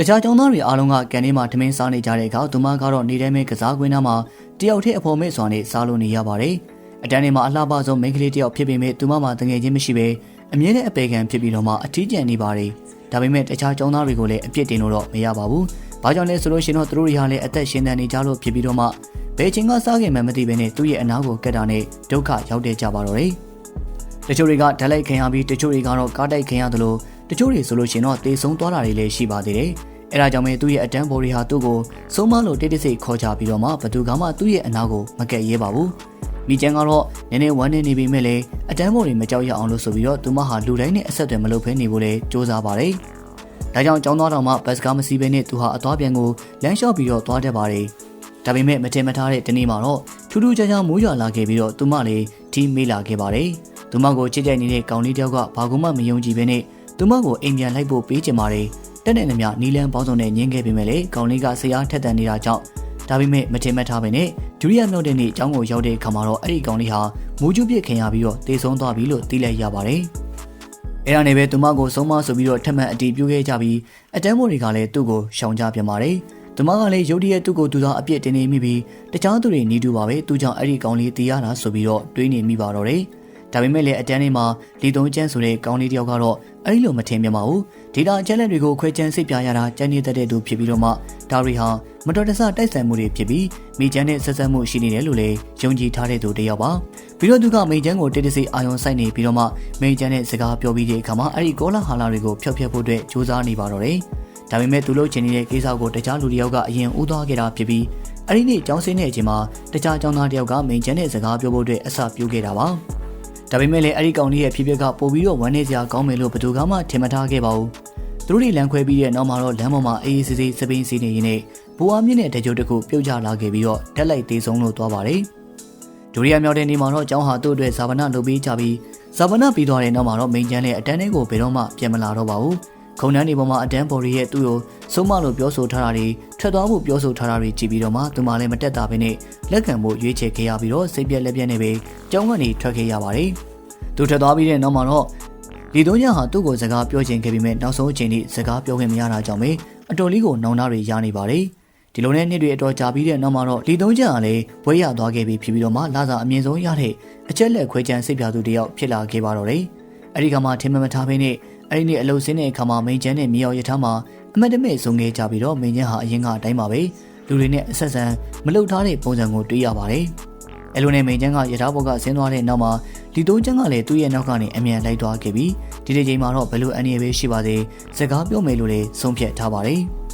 တခြားကျောင်းသားတွေအားလုံးကကန်ထဲမှာထမင်းစားနေကြတဲ့အခါသူမကတော့နေတဲ့မဲကစားကွင်းသားမှာတယောက်တည်းအဖော်မဲ့စွာနဲ့စားလို့နေရပါတယ်။အတန်းထဲမှာအလှပဆုံးမိန်းကလေးတယောက်ဖြစ်ပေမဲ့သူမမှာတငယ်ချင်းမရှိပဲအမြဲတမ်းအပေခံဖြစ်ပြီးတော့မှအထီးကျန်နေပါတယ်။ဒါပေမဲ့တခြားကျောင်းသားတွေကိုလည်းအပြစ်တင်လို့တော့မရပါဘူး။ဘာကြောင့်လဲဆိုလို့ရှိရင်တော့သူတို့တွေဟာလည်းအသက်ရှင်တန်နေကြလို့ဖြစ်ပြီးတော့မှဘယ်ချိန်ကစားခင်မှမသိဘဲနဲ့သူ့ရဲ့အနာကိုကတ်တာနဲ့ဒုက္ခရောက်တဲ့ကြပါတော့တယ်။တချို့တွေကဓာတ်လိုက်ခင်ရပြီးတချို့တွေကတော့ကားတိုက်ခင်ရတယ်လို့ တချို့တွေဆိုလို့ရှိရင်တော့တေဆုံးသွားတာတွေလည်းရှိပါသေးတယ်။အဲဒါကြောင့်ပဲသူ့ရဲ့အတန်းဘော်တွေဟာသူ့ကိုဆုံးမလို့တိတ်တိတ်ဆိတ်ခေါ်ချပြီးတော့မှဘသူကမှသူ့ရဲ့အနာကိုမကက်ရဲပါဘူး။မိကျန်ကတော့နည်းနည်းဝမ်းနေနေပေမဲ့လည်းအတန်းဘော်တွေမကြောက်ရအောင်လို့ဆိုပြီးတော့သူမဟာလူတိုင်းနဲ့အဆက်အသွယ်မလုပ်ဖဲနေဖို့လည်းစ조사ပါတယ်။ဒါကြောင့်ကျောင်းသားတော်မှဘတ်စကားမစီးဘဲနဲ့သူဟာအသွားပြန်ကိုလမ်းလျှောက်ပြီးတော့သွားတတ်ပါတယ်။ဒါပေမဲ့မတင်မထားတဲ့တနေ့မှာတော့ထူးထူးခြားခြားမိုးရွာလာခဲ့ပြီးတော့သူမလည်းဒီမေးလာခဲ့ပါတယ်။သူမကိုချစ်ကြိုက်နေတဲ့ကောင်လေးတယောက်ကဘာကူမှမယုံကြည်ဘဲနဲ့ သူမကိုအိမ်ပြန်လိုက်ဖို့ပေးချင်ပါတယ်။တက်တဲ့နှမနီလန်ပေါင်းစုံနဲ့ညင်းခဲ့ပေမဲ့လေကောင်လေးကဆရာထက်တန်နေတာကြောင့်ဒါပေမဲ့မတင်မထားပဲနဲ့ဒုတိယမြောက်တဲ့နေ့အကြောင်းကိုရောက်တဲ့အခါမှာတော့အဲ့ဒီကောင်လေးဟာမူးကျူးပစ်ခင်ရပြီးတော့တေဆုံးသွားပြီလို့သိလိုက်ရပါတယ်။အဲ့ဒါနဲ့ပဲသူမကိုဆုံးမဆိုပြီးတော့ထပ်မံအတီးပြုခဲ့ကြပြီးအတန်းမိုးတွေကလည်းသူ့ကိုရှောင်ကြပြန်ပါတယ်။သူမကလည်းရုတ်တရက်သူ့ကိုသူသာအပြစ်တင်နေမိပြီးတခြားသူတွေနီးတူပါပဲသူကြောင့်အဲ့ဒီကောင်လေးတီးရတာဆိုပြီးတော့တွေးနေမိပါတော့တယ်။ ဒါပေမဲ့လည်းအတန်းလေးမှာလီသုံးကျန်းဆိုတဲ့ကောင်းလေးတယောက်ကတော့အဲ့ဒီလိုမထင်မြင်ပါဘူးဒေတာအချက်လက်တွေကိုခွဲချမ်းစိတ်ပြရတာကျန်းနေတတ်တဲ့သူဖြစ်ပြီးတော့မှဒါရီဟာမတော်တဆတိုက်ဆိုင်မှုတွေဖြစ်ပြီးမိချမ်းနဲ့ဆက်ဆက်မှုရှိနေတယ်လို့လည်းယုံကြည်ထားတဲ့သူတစ်ယောက်ပါပြီးတော့သူကမိချမ်းကိုတိတ်တဆိတ်အာရုံစိုက်နေပြီးတော့မှမိချမ်းနဲ့စကားပြောပြီးတဲ့အခါမှာအဲ့ဒီကောလာဟာလာတွေကိုဖျောက်ဖျက်ဖို့အတွက်ကြိုးစားနေပါတော့တယ်ဒါပေမဲ့သူလုပ်ချင်နေတဲ့ကိစ္စကိုတခြားလူတစ်ယောက်ကအရင်ဦးသွားခဲ့တာဖြစ်ပြီးအဲ့ဒီနေ့ကျောင်းဆင်းတဲ့အချိန်မှာတခြားကျောင်းသားတစ်ယောက်ကမိချမ်းနဲ့စကားပြောဖို့အတွက်အစပြုခဲ့တာပါ ဒါပေမဲ့လည်းအဲ့ဒီကောင်လေးရဲ့ဖြစ်ဖြစ်ကပို့ပြီးတော့ဝမ်းနေစရာကောင်းမယ်လို့ဘယ်သူကမှထင်မထားခဲ့ပါဘူး။သူတို့တွေလမ်းခွဲပြီးတဲ့နောက်မှာတော့လမ်းပေါ်မှာအေးအေးဆေးဆေးစပင်းစီနေရင်းနဲ့ဘူအားမြင့်တဲ့တကြိုတစ်ခုပြုတ်ကျလာခဲ့ပြီးတော့တက်လိုက်သေးဆုံးလို့သွားပါတယ်။ဒူရီယာမြောက်တဲ့နေမှာတော့ကျောင်းဟာသူ့အတွက်ဇာဗနာလုပ်ပေးကြပြီးဇာဗနာပြီးသွားတဲ့နောက်မှာတော့မိန်ကျန်းနဲ့အတန်းလေးကိုဘယ်တော့မှပြန်မလာတော့ပါဘူး။ ခုံတန်းနေပေါ်မှာအတန်းဘော်ရီရဲ့သူ့ကိုဆုံးမလို့ပြောဆိုထားတာတွေထွက်သွားဖို့ပြောဆိုထားတာတွေကြည့်ပြီးတော့မှသူမလည်းမတက်တာပဲနဲ့လက်ခံဖို့ရွေးချယ်ခဲ့ရပြီးတော့စိတ်ပြက်လက်ပြက်နဲ့ပဲကျောင်းကနေထွက်ခဲ့ရပါတယ်။သူထွက်သွားပြီးတဲ့နောက်မှာတော့ဒီသုံးညဟာသူ့ကိုစကားပြောချင်ခဲ့ပြီးမြဲနောက်ဆုံးအချိန်ထိစကားပြောခွင့်မရတာကြောင့်ပဲအတော်လေးကိုနောင်နာတွေရနေပါတယ်။ဒီလိုနဲ့နှစ်တွေအတော်ကြာပြီးတဲ့နောက်မှာတော့ဒီသုံးညဟာလည်းဘွဲရသွားခဲ့ပြီးဖြစ်ပြီးတော့မှလာစာအမြင့်ဆုံးရတဲ့အချက်လက်ခွဲချမ်းစိတ်ပြသူတယောက်ဖြစ်လာခဲ့ပါတော့တယ်။အဲဒီကမှထင်မမထားဘဲနဲ့ အဲဒီနေ့အလုပ်ဆင်းတဲ့အခါမှာမိန်ချမ်းနဲ့မြေအောင်ရထားမှာအမတ်တမဲ့ဆုံးခဲ့ကြပြီးတော့မိန်ချမ်းဟာအရင်ကအတိုင်းပါပဲလူတွေနဲ့အဆက်ဆံမလှုပ်ထားတဲ့ပုံစံကိုတွေ့ရပါတယ်။အဲလိုနဲ့မိန်ချမ်းကရထားဘော်ကဆင်းသွားတဲ့နောက်မှာဒီတိုးချမ်းကလည်းသူ့ရဲ့နောက်ကနေအမြန်လိုက်သွားခဲ့ပြီးဒီဒီချိန်မှာတော့ဘယ်လိုအန်ရပဲရှိပါသေးစကားပြောမယ်လို့လည်းဆုံးဖြတ်ထားပါတယ်။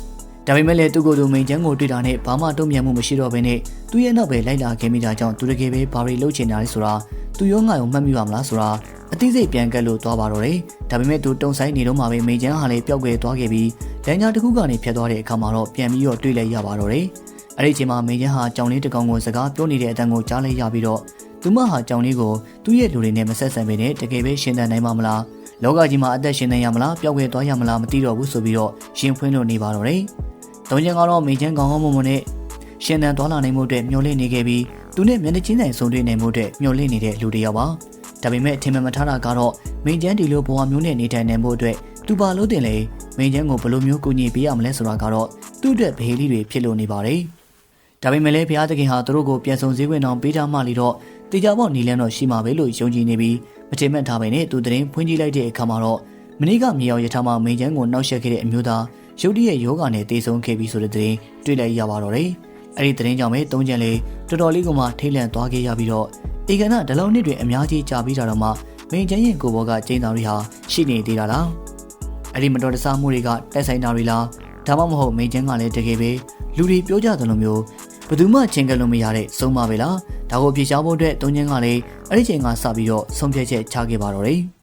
ဒါပေမဲ့လည်းသူ့ကိုယ်သူမိန်ချမ်းကိုတွေ့တာနဲ့ဘာမှတုံ့ပြန်မှုမရှိတော့ဘဲနဲ့သူ့ရဲ့နောက်ပဲလိုက်လာခဲ့မိတာကြောင့်သူတကယ်ပဲဘာတွေလုပ်ချင်တာလဲဆိုတာသူရောငါရောမှတ်မိပါမလားဆိုတာအသိစိတ်ပြန်ကက်လို့သွားပါတော့တယ်။ဒါပေမဲ့သူတုံဆိုင်နေတော့မှပဲမိန်ချမ်းဟာလည်းပျောက်ကွယ်သွားခဲ့ပြီးလမ်းကြားတစ်ခုကနေဖြတ်သွားတဲ့အခါမှာတော့ပြန်ပြီးတော့တွေ့လိုက်ရပါတော့တယ်။အဲ့ဒီချိန်မှာမိန်ချမ်းဟာကြောင်လေးတစ်ကောင်ကိုစကားပြောနေတဲ့အတန်ကိုကြားလိုက်ရပြီးတော့သူမဟာကြောင်လေးကိုသူ့ရဲ့လူတွေနဲ့မဆက်ဆံပဲနဲ့တကယ်ပဲရှင်းတန်နိုင်မှာမလားလောကကြီးမှာအသက်ရှင်နေရမလားပျောက်ကွယ်သွားရမလားမသိတော့ဘူးဆိုပြီးတော့ရှင်ဖွင့်လို့နေပါတော့တယ်။ တုံးချင်ကတော့မိန်ချမ်းကောင်ကောင်းမွန်မွန်နဲ့ရှင်တန်သွားလာနိုင်မှုအတွက်မျှော်လင့်နေခဲ့ပြီးသူနဲ့မျက်နှာချင်းဆိုင်ဆုံတွေ့နိုင်မှုအတွက်မျှော်လင့်နေတဲ့လူတစ်ယောက်ပါ။ဒါပေမဲ့ထင်မှန်မထားတာကတော့မိန်ချမ်းဒီလိုဘဝမျိုးနဲ့နေထိုင်နိုင်မှုအတွက်သူပါလို့တင်လေမိန်ချမ်းကိုဘယ်လိုမျိုးကူညီပေးရမလဲဆိုတာကတော့သူ့အတွက်ဗဟေလိတွေဖြစ်လို့နေပါတယ်။ဒါပေမဲ့လည်းဘုရားသခင်ဟာသူတို့ကိုပြန်ဆောင်စည်းဝင်အောင်ပေးထားမှလီတော့တေချာပေါ့နီလန်းတော့ရှိမှာပဲလို့ယုံကြည်နေပြီးမချေမဲ့ထားပဲနဲ့သူတရင်ဖွင့်ကြည့်လိုက်တဲ့အခါမှာတော့မနေ့ကမြေအောင်ရထားမှာမိန်ချမ်းကိုနှောက်ယှက်ခဲ့တဲ့အမျိုးသား ရုတ်တရက်ယောဂနဲ့တေဆုံးခဲ့ပြီးဆိုတဲ့တရင်တွေ့လိုက်ရပါတော့တယ်။အဲ့ဒီတရင်ကြောင့်ပဲသုံးချင်လေးတော်တော်လေးကမှထိတ်လန့်သွားခဲ့ရပြီးတော့ဧကနာဒလုံးနှစ်တွေအများကြီးကြာပြီးတာတော့မှမိန်ချမ်းရင်ကိုဘောကကျင်းသားတွေဟာရှိနေသေးတာလား။အဲ့ဒီမတော်တဆမှုတွေကတိုက်ဆိုင်တာတွေလားဒါမှမဟုတ်မိန်ချမ်းကလည်းတကယ်ပဲလူတွေပြောကြတယ်လို့မျိုးဘယ်သူမှချင်းကလို့မရတဲ့ဆုံးမပဲလားဒါကိုပြေချောင်းဖို့အတွက်တုံးချင်းကလည်းအဲ့ဒီချိန်ကစပြီးတော့ဆုံးဖြတ်ချက်ချခဲ့ပါတော့တယ်